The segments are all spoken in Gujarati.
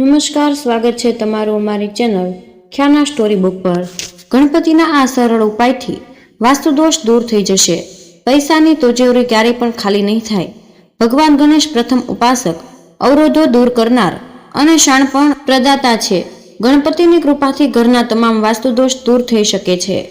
નમસ્કાર, સ્વાગત છે તમારું અમારી ચેનલ ખ્યાના સ્ટોરી બુક પર. ગણપતિના આ સરળ ઉપાયથી વાસ્તુદોષ દૂર થઈ જશે. પૈસાની તોજેવરી ક્યારેય પણ ખાલી નહીં થાય. ભગવાન ગણેશ પ્રથમ ઉપાસક અવરોધો દૂર કરનાર અને શાણપણ પ્રદાતા છે. ગણપતિની કૃપાથી ઘરના તમામ વાસ્તુદોષ દૂર થઈ શકે છે.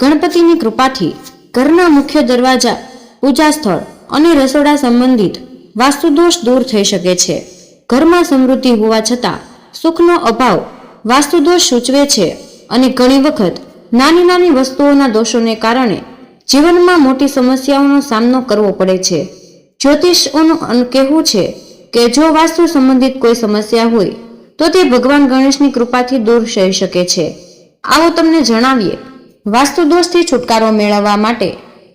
ગણપતિની કૃપાથી ઘરના મુખ્ય દરવાજા પૂજા સ્થળ અને રસોડા સંબંધિત વાસ્તુદોષ દૂર થઈ શકે છે. ઘરમાં સમૃદ્ધિ હોવા છતાં સુખનો અભાવ વાસ્તુદોષ સૂચવે છે અને ઘણી વખત નાની નાની વસ્તુઓના દોષોને કારણે જીવનમાં મોટી સમસ્યાઓનો સામનો કરવો પડે છે. જ્યોતિષોનું કહેવું છે કે જો વાસ્તુ સંબંધિત કોઈ સમસ્યા હોય, તો તે ભગવાન ગણેશની કૃપાથી દૂર થઈ શકે છે. આવો તમને જણાવીએ. વાસ્તુદોષથી છુટકારો મેળવવા માટે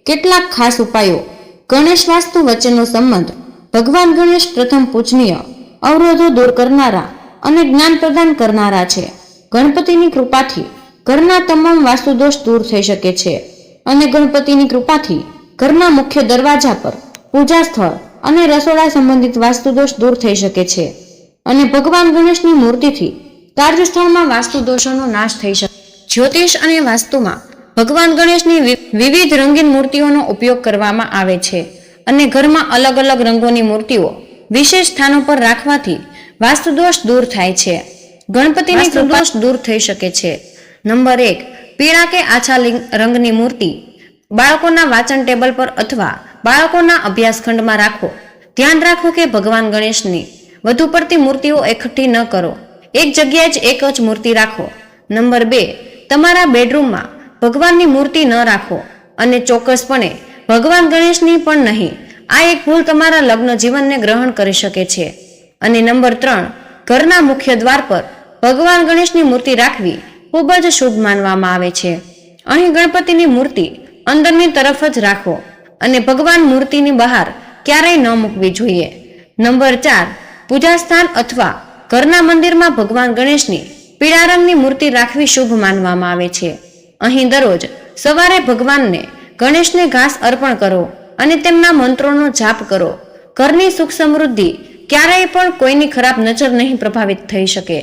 કેટલાક ખાસ ઉપાયો ગણેશ વાસ્તુ વચ્ચેનો સંબંધ ભગવાન ગણેશ પ્રથમ પૂજનીય અવરોધો દૂર કરનારા અને જ્ઞાન પ્રદાન કરનારા છે. ગણપતિની કૃપાથી ઘરના તમામ વાસ્તુદોષ દૂર થઈ શકે છે અને ગણપતિની કૃપાથી ઘરના મુખ્ય દરવાજા પર પૂજા સ્થળ અને રસોડા સંબંધિત વાસ્તુદોષ દૂર થઈ શકે છે અને ભગવાન ગણેશની મૂર્તિથી કાર્યસ્થળમાં વાસ્તુદોષોનો નાશ થઈ શકે જ્યોતિષ અને વાસ્તુમાં ભગવાન ગણેશની વિવિધ રંગીન મૂર્તિઓનો ઉપયોગ કરવામાં આવે છે અને ઘરમાં અલગ અલગ રંગોની મૂર્તિઓ વિશેષ સ્થાનો પર રાખવાથી વાસ્તુદોષ દૂર થાય છે. ગણપતિની દોષ દૂર થઈ શકે છે. નંબર એક પીળા કે આછા રંગની મૂર્તિ. બાળકોના વાંચન ટેબલ પર અથવા બાળકોના અભ્યાસખંડમાં રાખો. ધ્યાન રાખો કે ભગવાન ગણેશની વધુ પડતી મૂર્તિઓ એકઠી ન કરો. એક જગ્યાએ જ એક જ મૂર્તિ રાખો. નંબર બે તમારા બેડરૂમમાં ભગવાનની મૂર્તિ ન રાખો અને ચોક્કસપણે ભગવાન ગણેશની પણ નહીં. આ એક ભૂલ તમારા લગ્ન જીવનને ગ્રહણ કરી શકે છે. અને નંબર ત્રણ, ઘરના મુખ્ય દ્વાર પર ભગવાન ગણેશની મૂર્તિ રાખવી ખૂબ જ શુભ માનવામાં આવે છે. અહીં ગણપતિની મૂર્તિ અંદરની તરફ જ રાખો અને ભગવાન મૂર્તિની બહાર ક્યારેય ન મૂકવી જોઈએ. નંબર ચાર, પૂજા સ્થાન અથવા ઘરના મંદિરમાં ભગવાન ગણેશની પીળા રંગની મૂર્તિ રાખવી શુભ માનવામાં આવે છે. અહીં દરરોજ સવારે ભગવાનને ગણેશને ઘાસ અર્પણ કરો અને તેમના મંત્રોનો જાપ કરો. ઘરની સુખ સમૃદ્ધિ ક્યારેય પણ કોઈની ખરાબ નજર નહીં પ્રભાવિત થઈ શકે.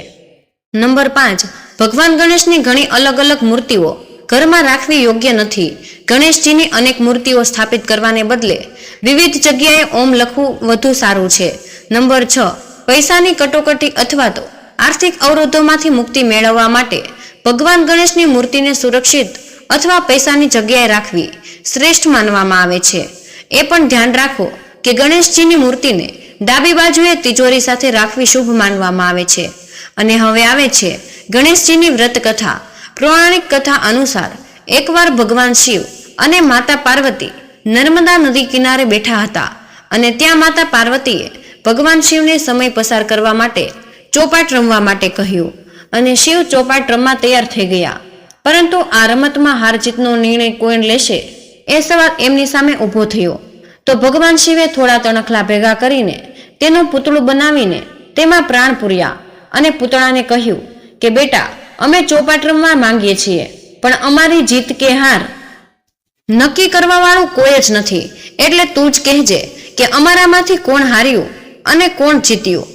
નંબર પાંચ, ભગવાન ગણેશની ઘણી અલગ અલગ મૂર્તિઓ. ઘરમાં રાખવી યોગ્ય નથી. ગણેશજીની અનેક મૂર્તિઓ સ્થાપિત કરવાને બદલે વિવિધ જગ્યાએ ઓમ લખવું વધુ સારું છે. નંબર છ, પૈસાની કટોકટી અથવા તો આર્થિક અવરોધોમાંથી મુક્તિ મેળવવા માટે ભગવાન ગણેશની મૂર્તિને સુરક્ષિત અથવા પૈસાની જગ્યાએ રાખવી શ્રેષ્ઠ માનવામાં આવે છે. એ પણ ધ્યાન રાખો કે ગણેશજીની મૂર્તિને ડાબી બાજુએ તિજોરી સાથે રાખવી શુભ માનવામાં આવે છે. અને હવે આવે છે ગણેશજીની વ્રત કથા પૌરાણિક કથા અનુસાર એકવાર ભગવાન શિવ અને માતા પાર્વતી નર્મદા નદી કિનારે બેઠા હતા અને ત્યાં માતા પાર્વતીએ ભગવાન શિવને સમય પસાર કરવા માટે ચોપાટ રમવા માટે કહ્યું. અને શિવ ચોપાટ રમવા તૈયાર થઈ ગયા. પરંતુ આ રમતમાં હાર જીતનો નિર્ણય કોણ લેશે? એ સવાલ એમની સામે ઊભો થયો. તો ભગવાન શિવે થોડા તણખલા ભેગા કરીને તેનું પૂતળું બનાવીને તેમાં પ્રાણ પૂર્યા અને પૂતળાને કહ્યું કે, બેટા, અમે ચોપાટ રમવા માંગીએ છીએ, પણ અમારી જીત કે હાર નક્કી કરવાવાળું કોઈ જ નથી. એટલે તું જ કહેજે કે અમારામાંથી કોણ હાર્યું અને કોણ જીત્યું.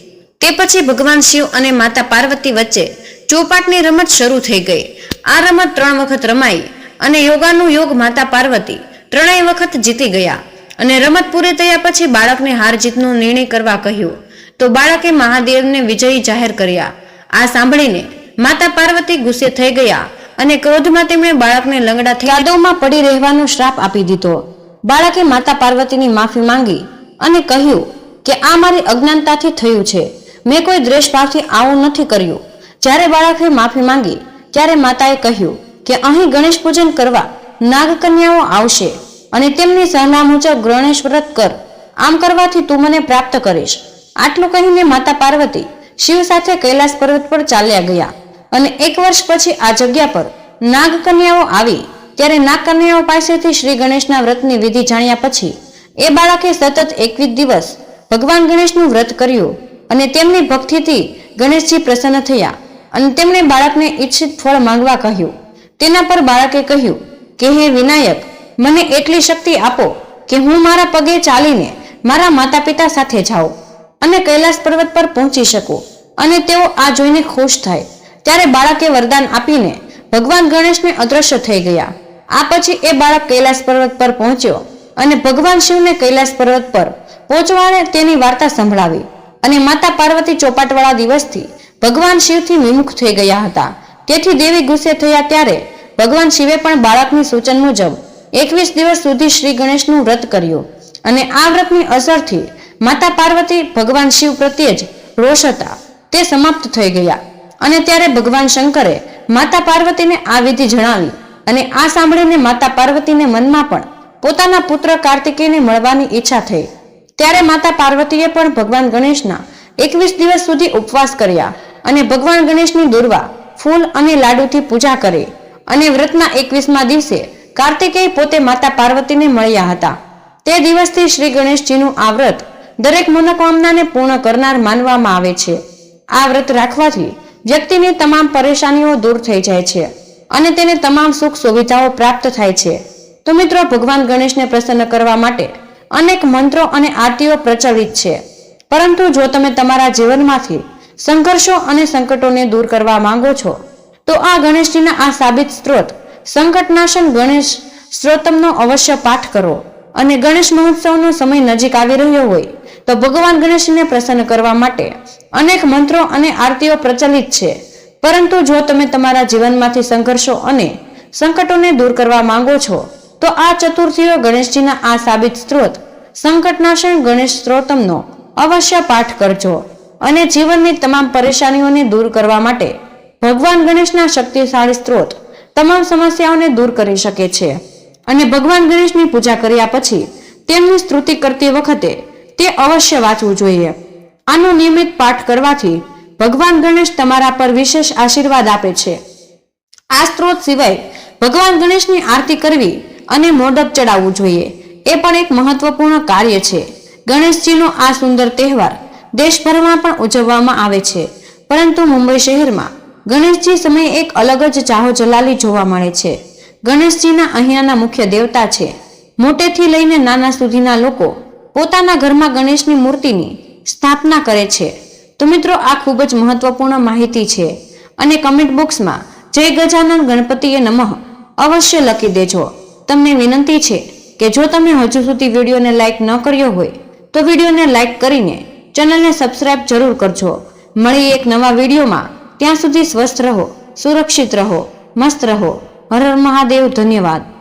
તે પછી ભગવાન શિવ અને માતા પાર્વતી વચ્ચે ચોપાટની રમત શરૂ થઈ ગઈ. આ રમત ત્રણ વખત રમાઈ અને યોગાનું યોગ માતા પાર્વતી ત્રણેય વખત જીતી ગયા. અને રમત પૂરી થયા પછી બાળકને હાર જીતનો નિર્ણય કરવા કહ્યું. તો બાળકે મહાદેવને વિજયી જાહેર કર્યા. આ સાંભળીને માતા પાર્વતી ગુસ્સે થઈ ગયા અને ક્રોધમાં તેમણે બાળકને લંગડા થઈ યાદવમાં પડી રહેવાનો શ્રાપ આપી દીધો. બાળકે માતા પાર્વતીની માફી માંગી અને કહ્યું કે આ મારી અજ્ઞાનતાથી થયું છે. મેં કોઈ દ્વેષભાવથી આવું નથી કર્યું. જ્યારે બાળકે માફી માંગી, ત્યારે માતાએ કહ્યું કે અહીં ગણેશ પૂજન કરવા નાગકન્યાઓ આવશે અને તેમની સલાહ મુજબ ગણેશ વ્રત કર. આમ કરવાથી તું મને પ્રાપ્ત કરીશ. આટલું કહીને માતા પાર્વતી શિવ સાથે કૈલાસ પર્વત પર ચાલ્યા ગયા અને એક વર્ષ પછી આ જગ્યા પર નાગકન્યાઓ આવી. ત્યારે નાગકન્યાઓ પાસેથી શ્રી ગણેશના વ્રતની વિધિ જાણ્યા પછી એ બાળકે સતત એકવીસ દિવસ ભગવાન ગણેશનું વ્રત કર્યું અને તેમની ભક્તિથી ગણેશજી પ્રસન્ન થયા અને તેમણે બાળકને ઈચ્છિત ફળ માંગવા કહ્યું. તેના પર બાળકે કહ્યું, કે હે વિનાયક, મને એટલી શક્તિ આપો કે હું મારા પગે ચાલીને મારા માતા પિતા સાથે જાઉં અને કૈલાસ પર્વત પર પહોંચી શકું. અને તેઓ આ જોઈને ખુશ થાય. ત્યારે બાળકે વરદાન આપીને ભગવાન ગણેશને અદ્રશ્ય થઈ ગયા. આ પછી એ બાળક કૈલાસ પર્વત પર પહોંચ્યો અને ભગવાન શિવને કૈલાસ પર્વત પર પહોંચવાને તેની વાર્તા સંભળાવી. અને માતા પાર્વતી ચોપાટવાળા દિવસથી ભગવાન શિવથી વિમુખ થઈ ગયા હતા. તેથી દેવી ગુસ્સે થયા ત્યારે ભગવાન શિવે પણ બાળકની સૂચન મુજબ એકવીસ દિવસ સુધી શ્રી ગણેશનું વ્રત કર્યું. અને આ વ્રતની અસરથી માતા પાર્વતી ભગવાન શિવ પ્રત્યે જ રોષ હતા. તે સમાપ્ત થઈ ગયા. અને ત્યારે ભગવાન શંકરે માતા પાર્વતીને આ વિધિ જણાવી અને આ સાંભળીને માતા પાર્વતીને મનમાં પણ પોતાના પુત્ર કાર્તિકેયને મળવાની ઈચ્છા થઈ. ત્યારે માતા પાર્વતીએ પણ ભગવાન ગણેશના એકવીસ દિવસ સુધી ઉપવાસ કર્યા અને ભગવાન ગણેશની દુર્વા ફૂલ અને લાડુથી પૂજા કરે અને વ્રતના એકવીસમા દિવસે કાર્તિકેય પોતે માતા પાર્વતીને મળ્યા હતા. તે દિવસથી શ્રી ગણેશજીનું આ વ્રત દરેક મનોકામનાને પૂર્ણ કરનાર માનવામાં આવે છે. આ વ્રત રાખવાથી વ્યક્તિની તમામ પરેશાનીઓ દૂર થઈ જાય છે અને તેને તમામ સુખ સુવિધાઓ પ્રાપ્ત થાય છે. તો મિત્રો, ભગવાન ગણેશને પ્રસન્ન કરવા માટે અનેક મંત્રો અને આરતીઓ પ્રચલિત છે. પરંતુ જો તમે તમારા જીવનમાંથી સંઘર્ષો અને સંકટોને દૂર કરવા માંગો છો? તો આ ગણેશજીના આ સાબિત સ્ત્રોત, સંકટનાશન ગણેશ સ્ત્રોતમનો અવશ્ય પાઠ કરો. અને ગણેશ મહોત્સવનો સમય નજીક આવી રહ્યો હોય, તો ભગવાન ગણેશને પ્રસન્ન કરવા માટે અનેક મંત્રો અને આરતીઓ પ્રચલિત છે. પરંતુ જો તમે તમારા જીવનમાંથી સંઘર્ષો અને સંકટોને દૂર કરવા માંગો છો, તો આ ચતુર્થીઓ ગણેશજીના આ સાબિત સ્ત્રોત, સંકટનાશન ગણેશ સ્ત્રોતમનો અવશ્ય પાઠ કરજો. અને જીવનની તમામ પરેશાનીઓને દૂર કરવા માટે ભગવાન ગણેશના શક્તિશાળી સ્ત્રોત તમામ સમસ્યાઓને દૂર કરી શકે છે. અને ભગવાન ગણેશની પૂજા કર્યા પછી તેમની સ્તુતિ કરતી વખતે તે અવશ્ય વાંચવું જોઈએ. આનો નિયમિત પાઠ કરવાથી ભગવાન ગણેશ તમારા પર વિશેષ આશીર્વાદ આપે છે. આ સ્ત્રોત સિવાય ભગવાન ગણેશની આરતી કરવી અને મોદક ચડાવવું જોઈએ એ પણ એક મહત્વપૂર્ણ કાર્ય છે. ગણેશજીનો આ સુંદર તહેવાર દેશભરમાં પણ ઉજવવામાં આવે છે. પરંતુ મુંબઈ શહેરમાં ગણેશજી સમયે એક અલગ જ ચાહો જલાલી જોવા મળે છે. ગણેશજીના અહીંયાના મુખ્ય દેવતા છે. મોટેથી લઈને નાના સુધીના લોકો પોતાના ઘરમાં ગણેશની મૂર્તિની સ્થાપના કરે છે. તો મિત્રો, આ ખૂબ જ મહત્વપૂર્ણ માહિતી છે અને કમેન્ટ બોક્સમાં જય ગજાનંદ ગણપતિએ નમઃ અવશ્ય લખી દેજો. તમને વિનંતી છે કે જો તમે હજુ સુધી વિડીયોને લાઈક ન કર્યો હોય, તો વિડીયોને લાઈક કરીને ચેનલને સબસ્ક્રાઇબ જરૂર કરજો. મળી એક નવા વિડીયોમાં. ત્યાં સુધી સ્વસ્થ રહો, સુરક્ષિત રહો, મસ્ત રહો. હર હર મહાદેવ, ધન્યવાદ.